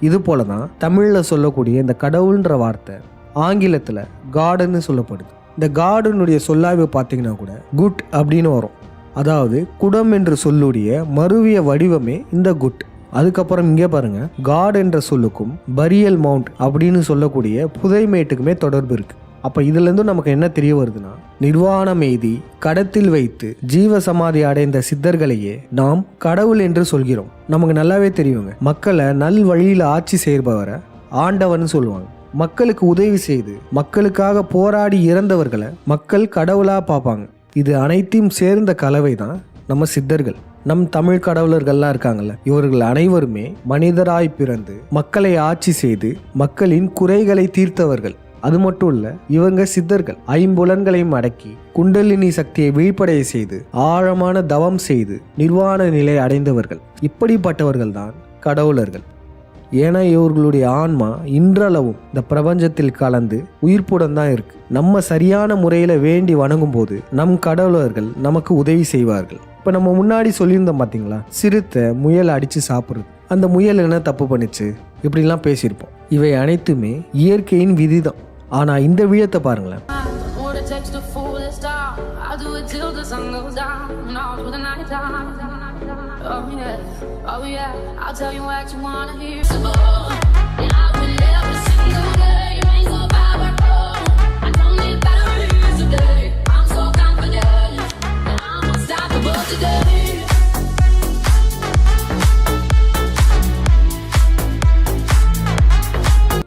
Speaker 1: இது போல தான் தமிழில் சொல்லக்கூடிய இந்த கடவுள்ன்ற வார்த்தை ஆங்கிலத்தில் காடுன்னு சொல்லப்படுது. இந்த காடுனுடைய சொல்லாய்வு பார்த்தீங்கன்னா கூட குட் அப்படின்னு வரும். அதாவது குடம் என்ற சொல்லுடைய மருவிய வடிவமே இந்த குட். அதுக்கப்புறம் இங்கே பாருங்க காட் என்ற சொல்லுக்கும் பரியல் மவுண்ட் அப்படின்னு சொல்லக்கூடிய புதைமேட்டுக்குமே தொடர்பு இருக்குது அப்போ இதுலேருந்து நமக்கு என்ன தெரிய வருதுன்னா நிர்வாணம் எய்தி கடத்தில் வைத்து ஜீவ சமாதி அடைந்த சித்தர்களையே நாம் கடவுள் என்று சொல்கிறோம். நமக்கு நல்லாவே தெரியுங்க. மக்களை நல் வழியில் ஆட்சி செய்பவரை ஆண்டவன் சொல்லுவாங்க. மக்களுக்கு உதவி செய்து மக்களுக்காக போராடி இறந்தவர்களை மக்கள் கடவுளாக பார்ப்பாங்க. இது அனைத்தையும் சேர்ந்த கலவை தான் நம்ம சித்தர்கள். நம் தமிழ் கடவுளர்கள்லாம் இருக்காங்கல்ல இவர்கள் அனைவருமே மனிதராய் பிறந்து மக்களை ஆட்சி செய்து மக்களின் குறைகளை தீர்த்தவர்கள். அது மட்டும் இல்ல இவங்க சித்தர்கள் ஐம்புலன்களையும் அடக்கி குண்டலினி சக்தியை விழிப்படைய செய்து ஆழமான தவம் செய்து நிர்வாண நிலை அடைந்தவர்கள். இப்படிப்பட்டவர்கள் தான் கடவுளர்கள். ஏன்னா இவர்களுடைய ஆன்மா இன்றளவும் இந்த பிரபஞ்சத்தில் கலந்து உயிர்ப்புடன் தான் இருக்கு. நம்ம சரியான முறையில் வேண்டி வணங்கும் போது நம் கடவுளர்கள் நமக்கு உதவி செய்வார்கள். இப்போ நம்ம முன்னாடி சொல்லியிருந்தோம் பார்த்தீங்களா சிறுத்தை முயல் அடித்து சாப்பிட்றது. அந்த முயல் என்ன தப்பு பண்ணிச்சு? இப்படிலாம் பேசியிருப்போம். இவை அனைத்துமே இயற்கையின் விதி தான் ஆனால் இந்த விழத்தை பாருங்களேன்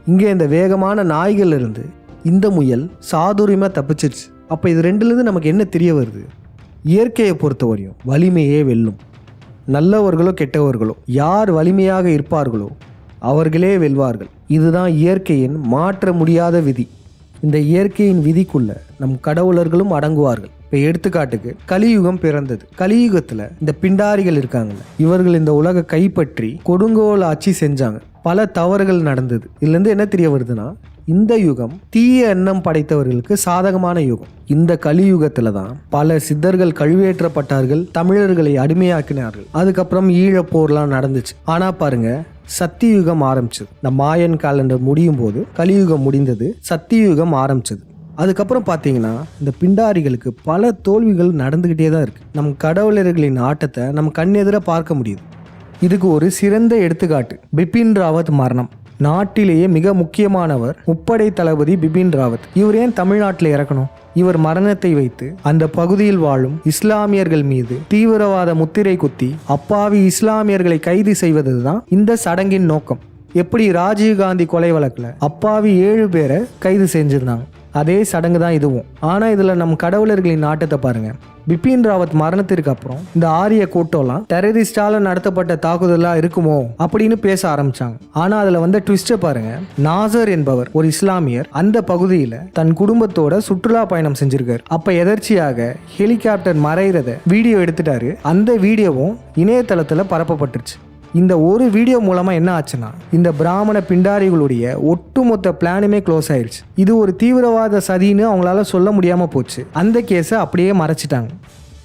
Speaker 1: இங்கே இந்த வேகமான நாய்கள் இருந்து இந்த முயல் சாதுரியமாக தப்பிச்சிருச்சு. அப்போ இது ரெண்டுலேருந்து நமக்கு என்ன தெரிய வருது? இயற்கையை பொறுத்த வரையும் வலிமையே வெல்லும். நல்லவர்களோ கெட்டவர்களோ யார் வலிமையாக இருப்பார்களோ அவர்களே வெல்வார்கள். இதுதான் இயற்கையின் மாற்ற முடியாத விதி. இந்த இயற்கையின் விதிக்குள்ள நம் கடவுளர்களும் அடங்குவார்கள். இப்போ எடுத்துக்காட்டுக்கு கலியுகம் பிறந்தது. கலியுகத்தில் இந்த பிண்டாரிகள் இருக்காங்கல்ல இவர்கள் இந்த உலக கைப்பற்றி கொடுங்கோல் ஆட்சி செஞ்சாங்க. பல தவறுகள் நடந்தது. இதுலேருந்து என்ன தெரிய வருதுன்னா இந்த யுகம் தீய எண்ணம் படைத்தவர்களுக்கு சாதகமான யுகம். இந்த கலியுகத்தில் தான் பல சித்தர்கள் கழுவேற்றப்பட்டார்கள் தமிழர்களை அடிமையாக்கினார்கள். அதுக்கப்புறம் ஈழப்போர்லாம் நடந்துச்சு. ஆனால் பாருங்க சத்தியுகம் ஆரம்பிச்சது. இந்த மாயன் காலண்டர் முடியும் போது கலியுகம் முடிந்தது சத்தியுகம் ஆரம்பிச்சது. அதுக்கப்புறம் பார்த்தீங்கன்னா இந்த பிண்டாரிகளுக்கு பல தோல்விகள் நடந்துக்கிட்டே தான் இருக்குது நம் கடவுளர்களின் ஆட்டத்தை நம்ம கண்ணெதிராக பார்க்க முடியுது. இதுக்கு ஒரு சிறந்த எடுத்துக்காட்டு பிபின் ராவத் மரணம். நாட்டிலேயே மிக முக்கியமானவர் முப்படை தளபதி பிபின் ராவத். இவர் ஏன் தமிழ்நாட்டில் இறக்கணும்? இவர் மரணத்தை வைத்து அந்த பகுதியில் வாழும் இஸ்லாமியர்கள் மீது தீவிரவாத முத்திரை குத்தி அப்பாவி இஸ்லாமியர்களை கைது செய்வதுதான் இந்த சடங்கின் நோக்கம். எப்படி ராஜீவ்காந்தி கொலை வழக்கில் அப்பாவி ஏழு பேரை கைது செஞ்சிருந்தாங்க. அதே சடங்கு தான் இதுவும். ஆனால் இதில் நம் கடவுளர்களின் ஆட்டத்தை பாருங்கள் பிபின் ராவத் மரணத்திற்கு அப்புறம் இந்த ஆரிய கூட்டம்லாம் டெரரிஸ்டால நடத்தப்பட்ட தாக்குதலாக இருக்குமோ அப்படின்னு பேச ஆரம்பிச்சாங்க. ஆனா அதுல வந்த ட்விஸ்டை பாருங்க. நாசர் என்பவர் ஒரு இஸ்லாமியர். அந்த பகுதியில தன் குடும்பத்தோட சுற்றுலா பயணம் செஞ்சிருக்காரு. அப்ப எதர்ச்சியாக ஹெலிகாப்டர் மறைகிறத வீடியோ எடுத்துட்டாரு. அந்த வீடியோவும் இணையதளத்துல பரப்பப்பட்டுருச்சு. இந்த ஒரு வீடியோ மூலமாக என்ன ஆச்சுன்னா இந்த பிராமண பிண்டாரிகளுடைய ஒட்டுமொத்த பிளானுமே க்ளோஸ் ஆயிடுச்சு இது ஒரு தீவிரவாத சதின்னு அவங்களால சொல்ல முடியாமல் போச்சு. அந்த கேஸை அப்படியே மறைச்சிட்டாங்க.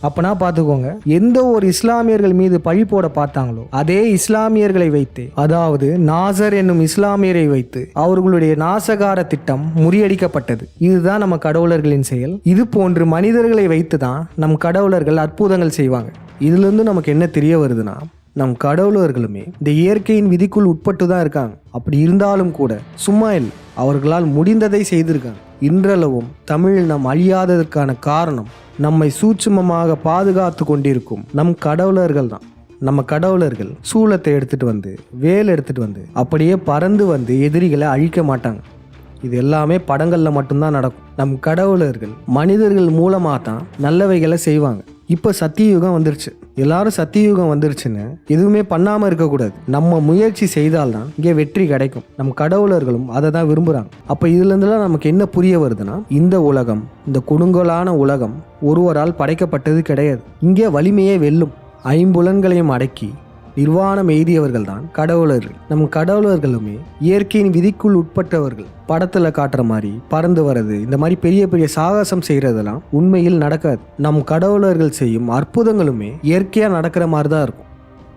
Speaker 1: அப்பனா பார்த்துக்கோங்க எந்த ஒரு இஸ்லாமியர்கள் மீது பழி போட பார்த்தாங்களோ அதே இஸ்லாமியர்களை வைத்து அதாவது நாசர் என்னும் இஸ்லாமியரை வைத்து அவர்களுடைய நாசகார திட்டம் முறியடிக்கப்பட்டது. இதுதான் நம்ம கடவுளர்களின் செயல். இது போன்று மனிதர்களை வைத்து தான் நம் கடவுளர்கள் அற்புதங்கள் செய்வாங்க. இதுலேருந்து நமக்கு என்ன தெரிய வருதுன்னா நம் கடவுளர்களுமே இந்த இயற்கையின் விதிக்குள் உட்பட்டு தான் இருக்காங்க. அப்படி இருந்தாலும் கூட சும்மா இல்லை அவர்களால் முடிந்ததை செய்திருக்காங்க. இன்றளவும் தமிழ் நம் அழியாததற்கான காரணம் நம்மை சூட்சுமமாக பாதுகாத்து கொண்டிருக்கும் நம் கடவுளர்கள் தான். நம்ம கடவுளர்கள் சூளத்தை எடுத்துட்டு வந்து வேல் எடுத்துட்டு வந்து அப்படியே பறந்து வந்து எதிரிகளை அழிக்க மாட்டாங்க. இது எல்லாமே படங்களில் மட்டும்தான் நடக்கும். நம் கடவுளர்கள் மனிதர்கள் மூலமாக தான் நல்லவைகளை செய்வாங்க. இப்போ சத்தியுகம் வந்துருச்சு. எல்லாரும் சத்தியுகம் வந்துருச்சுன்னு எதுவுமே பண்ணாமல் இருக்கக்கூடாது. நம்ம முயற்சி செய்தால்தான் இங்கே வெற்றி கிடைக்கும். நம் கடவுளர்களும் அதை தான் விரும்புகிறாங்க அப்போ இதுலேருந்துலாம் நமக்கு என்ன புரிய வருதுன்னா இந்த உலகம் இந்த கொடுங்கோலான உலகம் ஒருவரால் படைக்கப்பட்டது கிடையாது. இங்கே வலிமையே வெல்லும். ஐம்புலன்களையும் அடக்கி நிர்வாணம் எய்தியவர்கள் தான் கடவுளர்கள். நம் கடவுளர்களுமே இயற்கையின் விதிக்குள் உட்பட்டவர்கள். படத்துல காட்டுற மாதிரி பறந்து வர்றது இந்த மாதிரி பெரிய பெரிய சாகசம் செய்யறதெல்லாம் உண்மையில் நடக்காது. நம் கடவுளர்கள் செய்யும் அற்புதங்களுமே இயற்கையா நடக்கிற மாதிரி தான் இருக்கும்.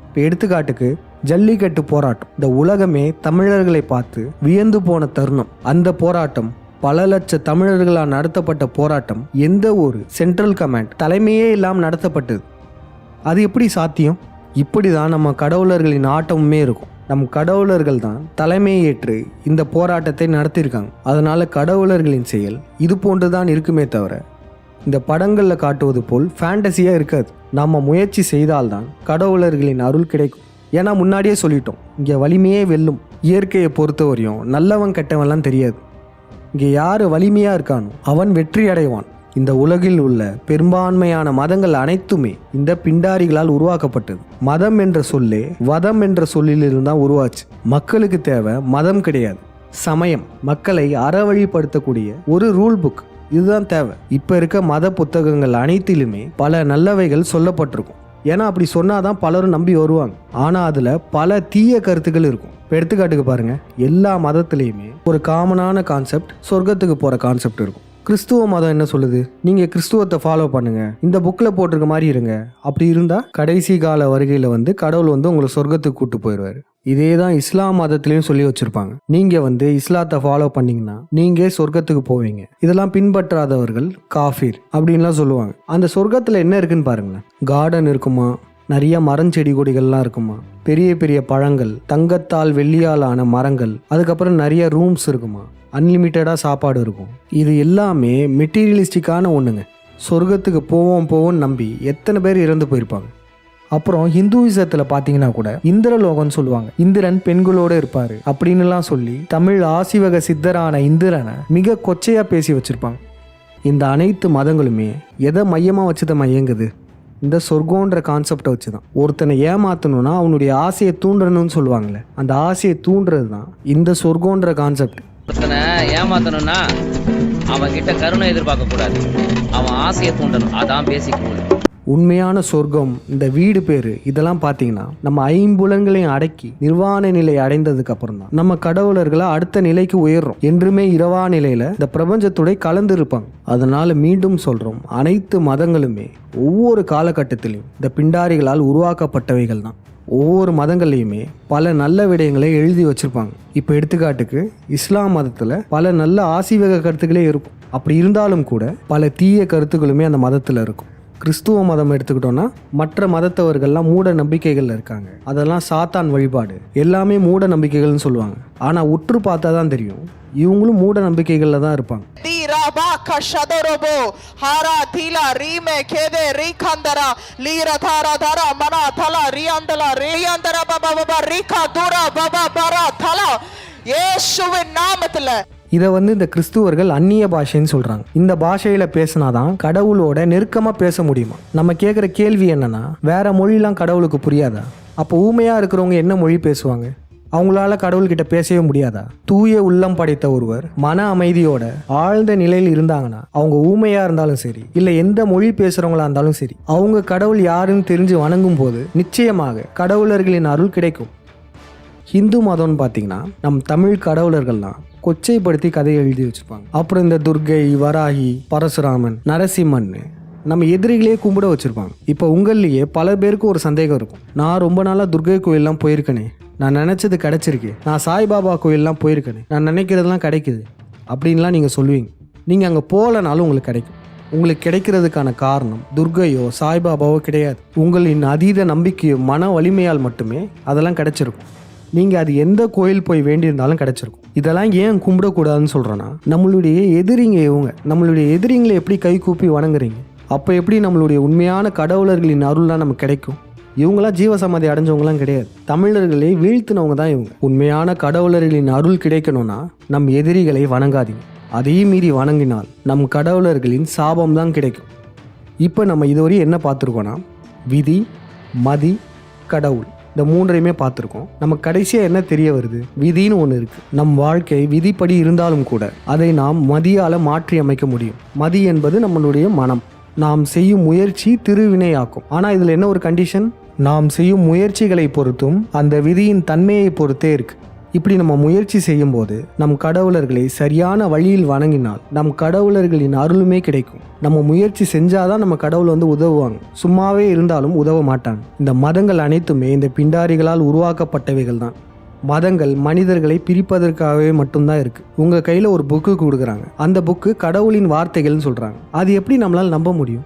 Speaker 1: இப்போ எடுத்துக்காட்டுக்கு ஜல்லிக்கட்டு போராட்டம். இந்த உலகமே தமிழர்களை பார்த்து வியந்து போன தருணம். அந்த போராட்டம் பல லட்ச தமிழர்களால் நடத்தப்பட்ட போராட்டம் எந்த ஒரு சென்ட்ரல் கமாண்ட் தலைமையே இல்லாமல் நடத்தப்பட்டது. அது எப்படி சாத்தியம்? இப்படி தான் நம்ம கடவுளர்களின் ஆட்டமுமே இருக்கும். நம் கடவுளர்கள் தான் தலைமையேற்று இந்த போராட்டத்தை நடத்தியிருக்காங்க. அதனால் கடவுளர்களின் செயல் இது போன்று தான் இருக்குமே தவிர இந்த படங்களில் காட்டுவது போல் ஃபேண்டசியாக இருக்காது. நம்ம முயற்சி செய்தால்தான் கடவுளர்களின் அருள் கிடைக்கும். ஏன்னா முன்னாடியே சொல்லிட்டோம் இங்கே வலிமையே வெல்லும். இயற்கையை பொறுத்தவரையும் நல்லவன் கெட்டவன்லாம் தெரியாது. இங்கே யார் வலிமையாக இருக்கானோ அவன் வெற்றி அடைவான். இந்த உலகில் உள்ள பெரும்பான்மையான மதங்கள் அனைத்துமே இந்த பிண்டாரிகளால் உருவாக்கப்பட்டது. மதம் என்ற சொல்லே வதம் என்ற சொல்லிலிருந்து தான் உருவாச்சு. மக்களுக்கு தேவை மதம் கிடையாது. சமயம் மக்களை அறவழிப்படுத்தக்கூடிய ஒரு ரூல் புக் இதுதான் தேவை. இப்போ இருக்க மத புத்தகங்கள் அனைத்திலுமே பல நல்லவைகள் சொல்லப்பட்டிருக்கும். ஏன்னா அப்படி சொன்னாதான் பலரும் நம்பி வருவாங்க. ஆனால் அதில் பல தீய கருத்துக்கள் இருக்கும். இப்போ எடுத்துக்காட்டுக்கு பாருங்கள் எல்லா மதத்துலேயுமே ஒரு காமனான கான்செப்ட் சொர்க்கத்துக்கு போகிற கான்செப்ட் இருக்கும். கிறிஸ்துவ மதம் என்ன சொல்லுது? நீங்க கிறிஸ்துவத்தை ஃபாலோ பண்ணுங்க. இந்த புக்கில் போட்டிருக்க மாதிரி இருங்க. அப்படி இருந்தா கடைசி கால வருகையில வந்து கடவுள் வந்து உங்களை சொர்க்கத்துக்கு கூட்டு போயிடுவாரு இதே தான் இஸ்லாம் மதத்திலையும் சொல்லி வச்சிருப்பாங்க. நீங்க வந்து இஸ்லாத்தை ஃபாலோ பண்ணீங்கன்னா நீங்க சொர்க்கத்துக்கு போவீங்க. இதெல்லாம் பின்பற்றாதவர்கள் காஃபீர் அப்படின்லாம் சொல்லுவாங்க. அந்த சொர்க்கத்துல என்ன இருக்குன்னு பாருங்களேன். கார்டன் இருக்குமா? நிறைய மரஞ்செடி கொடிகள்லாம் இருக்குமா? பெரிய பெரிய பழங்கள் தங்கத்தால் வெள்ளியால் ஆன மரங்கள் அதுக்கப்புறம் நிறைய ரூம்ஸ் இருக்குமா? அன்லிமிட்டடாக சாப்பாடு இருக்கும். இது எல்லாமே மெட்டீரியலிஸ்டிக்கான ஒன்றுங்க சொர்க்கத்துக்கு போவோம் போவோம் நம்பி எத்தனை பேர் இறந்து போயிருப்பாங்க. அப்புறம் ஹிந்துவிசத்தில் பார்த்தீங்கன்னா கூட இந்திரலோகம்னு சொல்லுவாங்க. இந்திரன் பெண்களோடு இருப்பார் அப்படின்னுலாம் சொல்லி தமிழ் ஆசிவக சித்தரான இந்திரனை மிக கொச்சையாக பேசி வச்சுருப்பாங்க. இந்த அனைத்து மதங்களுமே எதை மையமாக வச்சு தான் இயங்குது இந்த சொர்க்கோன்ற கான்செப்டை வச்சு தான் ஒருத்தனை ஏமாற்றணும்னா அவனுடைய ஆசையை தூண்டணும்னு சொல்லுவாங்கல்ல அந்த ஆசையை தூண்டுறது தான் இந்த சொர்க்கோன்ற கான்செப்ட்
Speaker 2: ஒருத்தனை ஏமாத்தணும்னா அவன் கிட்ட கருணை எதிர்பார்க்க கூடாது. அவன் ஆசையை தூண்டணும். அதான் பேசிக்
Speaker 1: உண்மையான சொர்க்கம் இந்த வீடு பேரு இதெல்லாம் பார்த்தீங்கன்னா நம்ம ஐம்புலன்களையும் அடக்கி நிர்வாண நிலை அடைந்ததுக்கு அப்புறம் தான் நம்ம கடவுளர்களை அடுத்த நிலைக்கு உயர்றோம். என்றுமே இரவா நிலையில இந்த பிரபஞ்சத்துடைய கலந்து இருப்பாங்க அதனால மீண்டும் சொல்றோம் அனைத்து மதங்களுமே ஒவ்வொரு காலகட்டத்திலையும் இந்த பிண்டாரிகளால் உருவாக்கப்பட்டவைகள் தான் ஒவ்வொரு மதங்கள்லையுமே பல நல்ல விடயங்களை எழுதி வச்சிருப்பாங்க. இப்போ எடுத்துக்காட்டுக்கு இஸ்லாம் மதத்தில் பல நல்ல ஆசீவக கருத்துக்களே இருக்கும். அப்படி இருந்தாலும் கூட பல தீய கருத்துக்களுமே அந்த மதத்தில் இருக்கும். கிறிஸ்துவ மதம் எடுத்துக்கிட்டோம்னா மற்ற மதத்தவர்கள்லாம் மூட நம்பிக்கைகள்ல இருக்காங்க. அதெல்லாம் சாத்தான் வழிபாடு. எல்லாமே மூட நம்பிக்கைகள்னு சொல்லுவாங்க. ஆனால் உற்று பார்த்தா தான் தெரியும். இவங்களும் மூட நம்பிக்கைகளில் தான் இருப்பாங்க.
Speaker 3: இயேசுவின் நாமத்துல
Speaker 1: இதை வந்து இந்த கிறிஸ்துவர்கள் அந்நிய பாஷைன்னு சொல்கிறாங்க இந்த பாஷையில் பேசினாதான் கடவுளோட நெருக்கமாக பேச முடியுமா? நம்ம கேட்குற கேள்வி என்னன்னா வேற மொழிலாம் கடவுளுக்கு புரியாதா? அப்போ ஊமையாக இருக்கிறவங்க என்ன மொழி பேசுவாங்க? அவங்களால கடவுள்கிட்ட பேசவே முடியாதா? தூய உள்ளம் படைத்த ஒருவர் மன அமைதியோட ஆழ்ந்த நிலையில் இருந்தாங்கன்னா அவங்க ஊமையா இருந்தாலும் சரி இல்லை எந்த மொழி பேசுறவங்களா இருந்தாலும் சரி அவங்க கடவுள் யாருன்னு தெரிஞ்சு வணங்கும் போது நிச்சயமாக கடவுளர்களின் அருள் கிடைக்கும். ஹிந்து மதம்னு பார்த்தீங்கன்னா நம் தமிழ் கடவுளர்கள்லாம் கொச்சைப்படுத்தி கதையை எழுதி வச்சுருப்பாங்க. அப்புறம் இந்த துர்கை வராகி பரசுராமன் நரசிம்மன் நம்ம எதிரிகளே கும்பிட வச்சுருப்பாங்க. இப்போ உங்கள்லேயே பல பேருக்கு ஒரு சந்தேகம் இருக்கும். நான் ரொம்ப நாளாக துர்கை கோயிலெலாம் போயிருக்கேனே. நான் நினச்சது கிடச்சிருக்கு. நான் சாய்பாபா கோயிலெலாம் போயிருக்கேனே. நான் நினைக்கிறதெல்லாம் கிடைக்குது. அப்படின்லாம் நீங்கள் சொல்லுவீங்க. நீங்கள் அங்கே போகலனாலும் உங்களுக்கு கிடைக்கும். உங்களுக்கு கிடைக்கிறதுக்கான காரணம் துர்கையோ சாய்பாபாவோ கிடையாது. உங்களின் அதீத நம்பிக்கையோ மன வலிமையால் மட்டுமே அதெல்லாம் கிடைச்சிருக்கும். நீங்கள் அது எந்த கோயில் போய் வேண்டியிருந்தாலும் கிடச்சிருக்கும். இதெல்லாம் ஏன் கும்பிடக்கூடாதுன்னு சொல்கிறேன்னா நம்மளுடைய எதிரிங்க இவங்க நம்மளுடைய எதிரிங்களை எப்படி கை கூப்பி வணங்குறீங்க? அப்போ எப்படி நம்மளுடைய உண்மையான கடவுளர்களின் அருள்லாம் நமக்கு கிடைக்கும்? இவங்களாம் ஜீவசமாதி அடைஞ்சவங்களாம் கிடையாது. தமிழர்களை வீழ்த்தினவங்க தான் இவங்க. உண்மையான கடவுளர்களின் அருள் கிடைக்கணும்னா நம் எதிரிகளை வணங்காதீங்க. அதையும் மீறி வணங்கினால் நம் கடவுளர்களின் சாபம் தான் கிடைக்கும். இப்போ நம்ம இதுவரை என்ன பார்த்துருக்கோன்னா விதி மதி கடவுள். இந்த மூன்றையுமே பார்த்துருக்கோம். நம்ம கடைசியாக என்ன தெரிய வருது? விதின்னு ஒன்று இருக்குது நம் வாழ்க்கை விதிப்படி இருந்தாலும் கூட அதை நாம் மதியால் மாற்றி அமைக்க முடியும். மதி என்பது நம்மளுடைய மனம். நாம் செய்யும் முயற்சி திருவினையாக்கும். ஆனால் இதில் என்ன ஒரு கண்டிஷன் நாம் செய்யும் முயற்சிகளை பொறுத்தும் அந்த விதியின் தன்மையை பொறுத்தே இருக்குது இப்படி நம்ம முயற்சி செய்யும்போது நம் கடவுளர்களை சரியான வழியில் வணங்கினால் நம் கடவுளர்களின் அருளுமே கிடைக்கும். நம்ம முயற்சி செஞ்சாதான் நம்ம கடவுள் வந்து உதவுவாங்க. சும்மாவே இருந்தாலும் உதவ மாட்டாங்க இந்த மதங்கள் அனைத்துமே இந்த பிண்டாரிகளால் உருவாக்கப்பட்டவைகள் தான் மதங்கள் மனிதர்களை பிரிப்பதற்காகவே மட்டும்தான் இருக்கு. உங்க கையில ஒரு புக்கு கொடுக்குறாங்க. அந்த புக்கு கடவுளின் வார்த்தைகள்னு சொல்றாங்க. அது எப்படி நம்மளால் நம்ப முடியும்?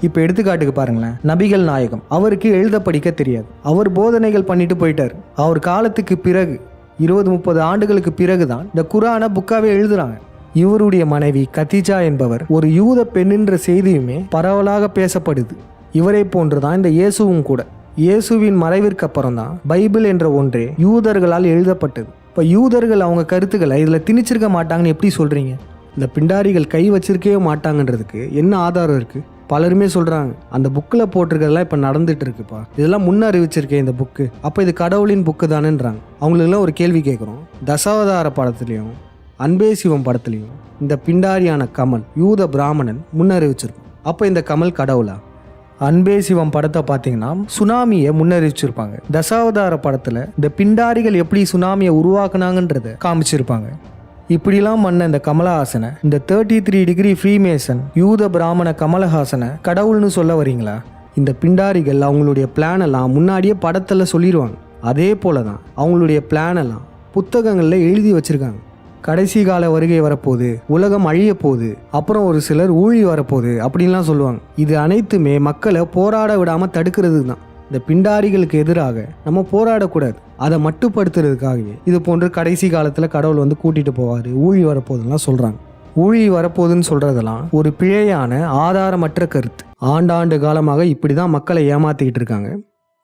Speaker 1: இப்போ எடுத்துக்காட்டுக்கு பாருங்களேன். நபிகள் நாயகம். அவருக்கு எழுத படிக்க தெரியாது. அவர் போதனைகள் பண்ணிட்டு போயிட்டார். அவர் காலத்துக்கு பிறகு இருபது முப்பது ஆண்டுகளுக்கு பிறகுதான் இந்த குரானை புக்காவே எழுதுறாங்க. இவருடைய மனைவி கத்திஜா என்பவர் ஒரு யூத பெண்ணின்ற செய்தியுமே பரவலாக பேசப்படுது. இவரை போன்றுதான் இந்த இயேசுவும் கூட. இயேசுவின் மறைவிற்கு அப்புறம் தான் பைபிள் என்ற ஒன்றே யூதர்களால் எழுதப்பட்டது. இப்போ யூதர்கள் அவங்க கருத்துக்களை இதில் திணிச்சிருக்க மாட்டாங்கன்னு எப்படி சொல்கிறீங்க இந்த பிண்டாரிகள் கை வச்சிருக்கவே மாட்டாங்கன்றதுக்கு என்ன ஆதாரம் இருக்குது பலருமே சொல்கிறாங்க அந்த புக்கில் போட்டிருக்கிறதெல்லாம் இப்போ நடந்துட்டு இருக்குப்பா இதெல்லாம் முன்ன அறிவிச்சிருக்கேன் இந்த புக்கு அப்போ இது கடவுளின் புக்கு தானேன்றாங்க. அவங்களுக்குலாம் ஒரு கேள்வி கேட்குறோம். தசாவதார படத்துலையும் அன்பே சிவம் படத்துலையும் இந்த பிண்டாரியான கமல் யூத பிராமணன் முன்னறிவிச்சிருக்கும் அப்போ இந்த கமல் கடவுளா? அன்பே சிவம் படத்தை பார்த்தீங்கன்னா சுனாமியை முன்னறிவிச்சிருப்பாங்க தசாவதார படத்தில் இந்த பிண்டாரிகள் எப்படி சுனாமியை உருவாக்குனாங்கன்றத காமிச்சிருப்பாங்க. இப்படிலாம் பண்ண இந்த கமலஹாசனை இந்த தேர்ட்டி த்ரீ டிகிரி ஃப்ரீமேசன் யூத பிராமண கமலஹாசனை கடவுள்னு சொல்ல வரீங்களா? இந்த பிண்டாரிகள் அவங்களுடைய பிளானெல்லாம் முன்னாடியே படத்தில் சொல்லிடுவாங்க அதே போல தான் அவங்களுடைய பிளானெல்லாம் புத்தகங்களில் எழுதி வச்சிருக்காங்க. கடைசி கால வருகை வரப்போகுது உலகம் அழிய போகுது அப்புறம் ஒரு சிலர் ஊழி வரப்போகுது அப்படின்லாம் சொல்லுவாங்க. இது அனைத்துமே மக்களை போராட விடாமல் தடுக்கிறது தான் இந்த பிண்டாரிகளுக்கு எதிராக நம்ம போராடக்கூடாது. அதை மட்டுப்படுத்துறதுக்காகவே இது போன்று கடைசி காலத்தில் கடவுள் வந்து கூட்டிட்டு போவார். ஊழி வரப்போகுதுலாம் சொல்கிறாங்க ஊழி வரப்போகுதுன்னு சொல்கிறதெல்லாம் ஒரு பிழையான ஆதாரமற்ற கருத்து. ஆண்டாண்டு காலமாக இப்படி தான் மக்களை ஏமாத்திக்கிட்டு இருக்காங்க.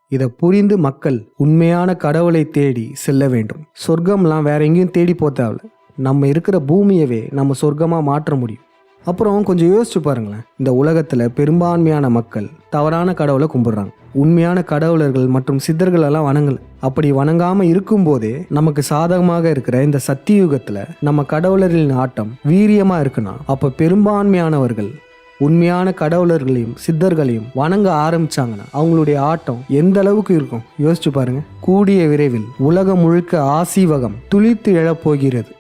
Speaker 1: இதை புரிந்து மக்கள் உண்மையான கடவுளை தேடி செல்ல வேண்டும். சொர்க்கம்லாம் வேற எங்கேயும் தேடி போக தேவையில்ல. நம்ம இருக்கிற பூமியவே நம்ம சொர்க்கமாக மாற்ற முடியும். அப்புறம் கொஞ்சம் யோசிச்சு பாருங்களேன். இந்த உலகத்தில் பெரும்பான்மையான மக்கள் தவறான கடவுளை கும்பிடுறாங்க. உண்மையான கடவுளர்கள் மற்றும் சித்தர்கள் எல்லாம் வணங்கல. அப்படி வணங்காம இருக்கும்போதே நமக்கு சாதகமாக இருக்கிற இந்த சத்தியுகத்தில் நம்ம கடவுளர்களின் ஆட்டம் வீரியமா இருக்குன்னா அப்போ பெரும்பான்மையானவர்கள் உண்மையான கடவுளர்களையும் சித்தர்களையும் வணங்க ஆரம்பிச்சாங்கன்னா அவங்களுடைய ஆட்டம் எந்த அளவுக்கு இருக்கும்? யோசிச்சு பாருங்க. கூடிய விரைவில் உலகம் முழுக்க ஆசீவகம் துளித்து எழப்போகிறது.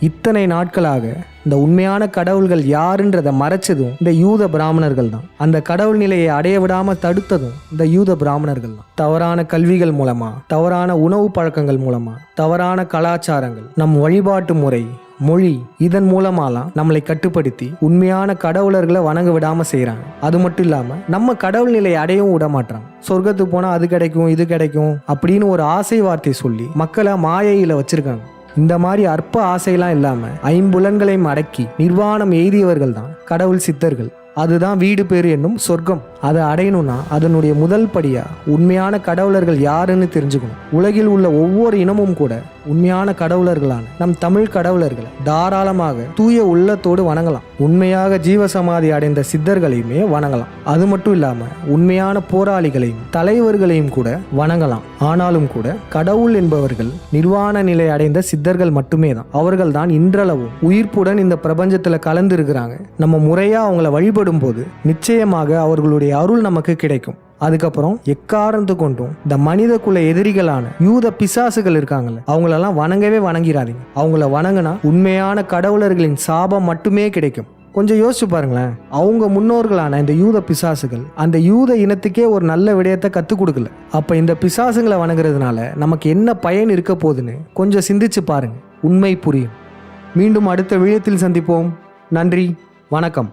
Speaker 1: இத்தனை நாட்களாக இந்த உண்மையான கடவுள்கள் யாருன்றதை மறைச்சதும் இந்த யூத பிராமணர்கள் தான். அந்த கடவுள் நிலையை அடைய விடாம தடுத்ததும் இந்த யூத பிராமணர்கள் தான். தவறான கல்விகள் மூலமா தவறான உணவு பழக்கங்கள் மூலமா தவறான கலாச்சாரங்கள் நம் வழிபாட்டு முறை மொழி இதன் மூலமாலாம் நம்மளை கட்டுப்படுத்தி உண்மையான கடவுளர்களை வணங்க விடாம செய்கிறாங்க அது மட்டும் இல்லாம நம்ம கடவுள் நிலையை அடையவும் விட மாட்டாங்க சொர்க்கத்துக்கு போனா அது கிடைக்கும் இது கிடைக்கும் அப்படின்னு ஒரு ஆசை வார்த்தை சொல்லி மக்களை மாயையில வச்சிருக்காங்க. இந்த மாதிரி அற்ப ஆசையெல்லாம் இல்லாமல் ஐம்புலன்களையும் அடக்கி நிர்வாணம் எய்தியவர்கள் தான் கடவுள் சித்தர்கள். அதுதான் வீடு பேர் என்னும் சொர்க்கம். அதை அடையணும்னா அதனுடைய முதல் படியா உண்மையான கடவுளர்கள் யாருன்னு தெரிஞ்சுக்கணும். உலகில் உள்ள ஒவ்வொரு இனமும் கூட உண்மையான கடவுளர்களான நம் தமிழ் கடவுளர்களை தாராளமாக தூய உள்ளத்தோடு வணங்கலாம். உண்மையாக ஜீவசமாதி அடைந்த சித்தர்களையுமே வணங்கலாம். அது மட்டும் இல்லாம உண்மையான போராளிகளையும் தலைவர்களையும் கூட வணங்கலாம். ஆனாலும் கூட கடவுள் என்பவர்கள் நிர்வாண நிலை அடைந்த சித்தர்கள் மட்டுமே தான் அவர்கள் தான் இன்றளவும் உயிர்ப்புடன் இந்த பிரபஞ்சத்துல கலந்து இருக்கிறாங்க நம்ம முறையா அவங்கள வழிபடும் போது நிச்சயமாக அவர்களுடைய அருள் நமக்கு கிடைக்கும். அதுக்கப்புறம் எக்காரணத்து கொண்டும் இந்த மனித குல எதிரிகளான யூத பிசாசுகள் இருக்காங்கல்ல அவங்களெல்லாம் வணங்கவே வணங்கிறாதீங்க. அவங்கள வணங்கினா உண்மையான கடவுளர்களின் சாபம் மட்டுமே கிடைக்கும். கொஞ்சம் யோசிச்சு பாருங்களேன் அவங்க முன்னோர்களான இந்த யூத பிசாசுகள் அந்த யூத இனத்துக்கே ஒரு நல்ல விடயத்தை கற்றுக் கொடுக்கல. அப்போ இந்த பிசாசுங்களை வணங்குறதுனால நமக்கு என்ன பயன் இருக்க போகுதுன்னு கொஞ்சம் சிந்திச்சு பாருங்க. உண்மை புரியும். மீண்டும் அடுத்த விழயத்தில் சந்திப்போம். நன்றி வணக்கம்.